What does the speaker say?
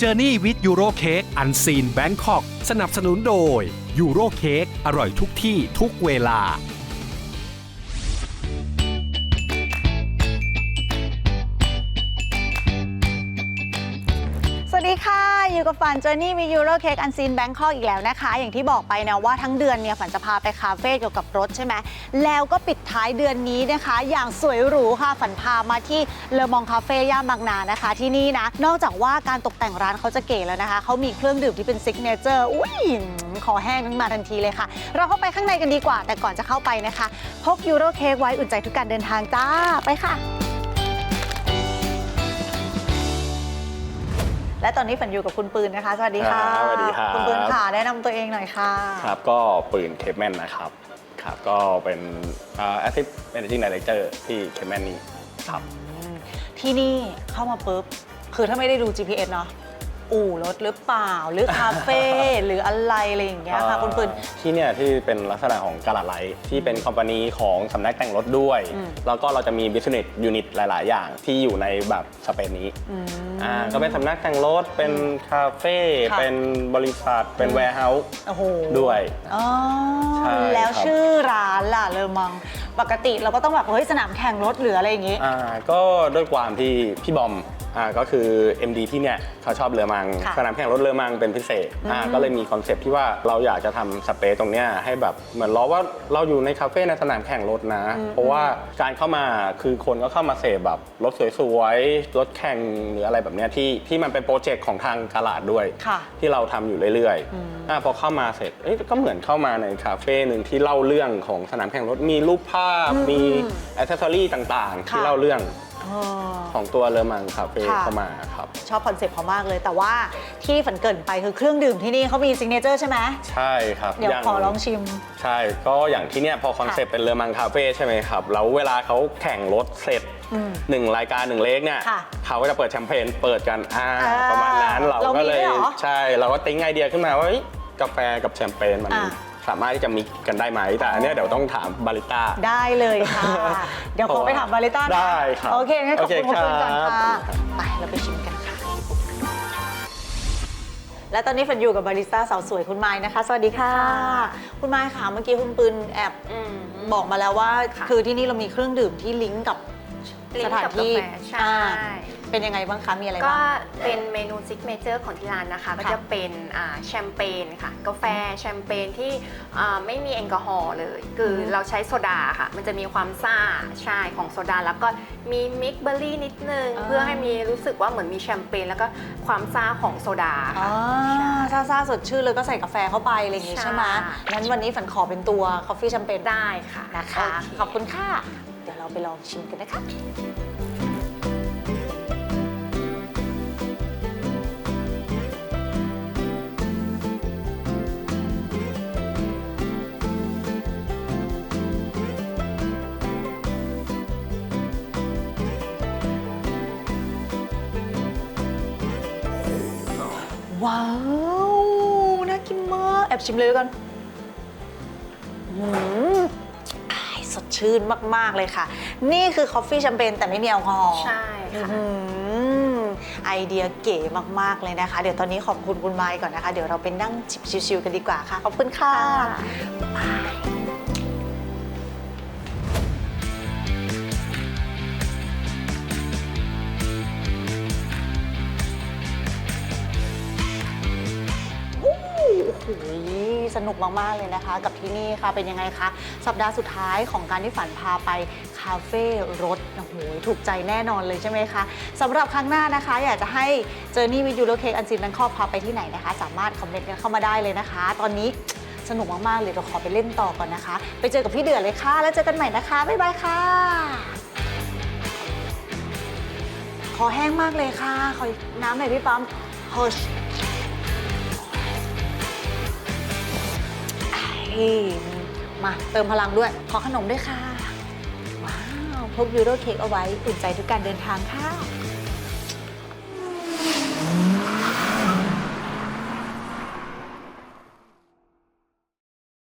Journey with Euro Cake Unseen Bangkok สนับสนุนโดย Euro Cake อร่อยทุกที่ทุกเวลา สวัสดีค่ะ อยู่กับฝัน Journey มี Euro Cake Unseen Bangkok อีกแล้วนะคะ อย่างที่บอกไปนะว่าทั้งเดือนเนี่ยฝันจะพาไปคาเฟ่เกี่ยวกับรถใช่ไหมแล้วก็ปิดท้ายเดือนนี้นะคะ อย่างสวยหรูค่ะฝันพามาที่เลอมองคาเฟ่ย่านบางนานะคะ ที่นี่นะ นอกจากว่าการตกแต่งร้านเขาจะเก๋แล้วนะคะเขามีเครื่องดื่มที่เป็นซิกเนเจอร์อุ้ยขอแห้งขึ้นมาทันทีเลยค่ะ เราเข้าไปข้างในกันดีกว่า แต่ก่อนจะเข้าไปนะคะ พก Euro Cake ไว้อุ่นใจทุกการเดินทางจ้าไปค่ะ และตอนนี้ฝันอยู่กับคุณปืนนะคะ สวัสดีค่ะครับสวัสดีครับคุณปืนค่ะแนะนำตัวเองหน่อยค่ะ ครับก็ปืนเคปแมนนะครับครับก็เป็นแอสซิสแมนจิ้งไดเรคเตอร์ที่เคปแมนนี่ครับ ที่นี่เข้ามาปุ๊บ คือถ้าไม่ได้ดู GPS เนาะ อู่รถหรือเปล่า หรือคาเฟ่ หรืออะไรอะไรอย่างเงี้ยค่ะคุณปืน ที่เนี่ยที่เป็นลักษณะของกาลาไลท์ที่เป็นคอมพานีของสำนักแต่งรถด้วย อืม แล้วก็เราจะมีบิสเนสยูนิตหลาย ๆ อย่างที่อยู่ในแบบสเปนนี้อืม อ่าก็เป็นสำนักแต่งรถเป็นคาเฟ่ค่ะ เป็นบริษัทเป็นอืมแวร์เฮาส์โอ้โห ด้วย อ๋อใช่แล้วครับ ชื่อร้านล่ะเลอมองปกติเราก็ต้องแบบเฮ้ยสนามแข่งรถหรืออะไรอย่างงี้ อ่าก็ด้วยความที่พี่บอม อ่าก็คือ MD ที่เนี่ยเขาชอบเรือมังค่ะสนามแข่งรถเรือมังเป็นพิเศษอ่าอืมก็เลยมีคอนเซปต์ที่ว่าเราอยากจะทำสเปซตรงเนี้ยให้แบบเหมือนล้อว่าเราอยู่ในคาเฟ่ในสนามแข่งรถนะ เพราะว่าการเข้ามาคือคนก็เข้ามาเสพแบบรถสวยๆรถแข่งหรืออะไรแบบเนี้ยที่ที่มันเป็นโปรเจกต์ของทางกาลาดด้วย ค่ะ ที่เราทำอยู่เรื่อยอืมๆอ่าพอเข้ามาเสร็จเอ๊ะก็เหมือนเข้ามาในคาเฟ่หนึ่งที่เล่าเรื่องของสนามแข่งรถมีรูปภาพมีอ c เซสซอรี่ต่างๆ ที่ค่ะ เล่าเรื่องอ๋อ ของตัวเลอมังคาเฟ่ค่ะ เข้ามาครับ ชอบคอนเซ็ปต์เขามากเลย แต่ว่าที่ฝันเกรินไปคือเครื่องดื่มที่นี่เขามีซิงเนเจอร์ใช่ไหมใช่ครับเดี๋ยวางขอลองชิม ใช่ก็อย่างที่เนี่ยพอคอนเซ็ปต์เป็นเลอมังคาเฟ่ใช่ไหมครับ แล้วเวลาเขาแข่งรถเสร็จอืมหนึ่งรายการหนึ่งเลกเนี่ยค่ะเขาก็จะเปิดแชมเปญเปิดกันอ่าอ่าประมาณนั้นเราเรามีก็เลยด้วยเหรอ ใช่เราก็ติ้งไอเดียขึ้นมาว่าเฮ้ยกาแฟกับแชมเปญมัน อ่า สามารถที่จะมิกกันได้ไหม แต่อันเนี้ยเดี๋ยวต้องถามบาริต้า ได้เลยค่ะ เดี๋ยวขอไปถามบาริต้านะได้ครับโอเคงั้นขอบคุณโอคุณเคปืนก่อนครับค่ะไปเราไปชิมกันค่ะ และตอนนี้ฝันอยู่กับบาริสต้าสาวสวยคุณไม้นะคะ สวัสดีค่ะ คุณไม้ค่ะเมื่อกี้คุณปืนแอบอืม บอกมาแล้วว่า ค่ะ คือที่นี่เรามีเครื่องดื่มที่ลิงก์กับ ลิสงก์ถานกับที่กาแฟใช่ อ่า เป็นยังไงบ้างคะมีอะไรก็บ้าง เป็นเมนูซิกเนเจอร์ของที่ร้านนะคะ ก็จะเป็นอ่าแชมเปญค่ะ กาแฟแชมเปญที่อ่าไม่มีแอลกอฮอล์เลย คืออม เราใช้โซดาค่ะ มันจะมีความซ่าใช่ของโซดา แล้วก็มีมิกเบอร์รี่นิดนึงอ่าเพื่อให้มีรู้สึกว่าเหมือนมีแชมเปญแล้วก็ความซ่าของโซดาอ๋อค่ะ ซาๆสดชื่นเลยก็ใส่กาแฟเข้าไปอะไรอย่างงี้ใช่ ใช่ไหมงั้นวันนี้ฝันขอเป็นตัวคอฟฟี่แชมเปญได้ค่ะนะคะ โเขอบคุณค่ะ เดี๋ยวเราไปลองชิมกันนะคะ ว้าว น่ากินมาก แอบชิมเลยแล้วกันอืมอ้ายสดชื่นมาก ๆ เลยค่ะ นี่คือคอฟฟี่แชมเปญแต่ไม่มีแอลกอฮอล์ ใช่ค่ะ อืมไอเดียเก๋มาก ๆ เลยนะคะ เดี๋ยวตอนนี้ขอบคุณคุณไมค์ก่อนนะคะ เดี๋ยวเราไปนั่งจิบชิวๆกันดีกว่าค่ะ ขอบคุณค่ะโหสนุกมาก ๆ เลยนะคะ กับที่นี่ค่ะเป็นยังไงคะ สัปดาห์สุดท้ายของการที่ฝันพาไปคาเฟ่รถโอ้โหถูกใจแน่นอนเลยใช่ไหมคะสำหรับครั้งหน้านะคะ อยากจะให้เจอร์นี่วิดีโอเค้กอันซีนแบงคอกพาไปที่ไหนนะคะ สามารถคอมเมนต์กันเข้ามาได้เลยนะคะ ตอนนี้สนุกมาก ๆ เลยเราขอไปเล่นต่อก่อนนะคะ ไปเจอกับพี่เดือดเลยค่ะ แล้วเจอกันใหม่นะคะบ๊ายบายค่ะขอแห้งมากเลยค่ะขอน้ำหน่อยพี่ปั๊มโฮช เอ้ยมาเติมพลังด้วย ขอขนมด้วยค่ะ ว้าวพกยูโรเค้กเอาไว้อุ่นใจทุกการเดินทางค่ะ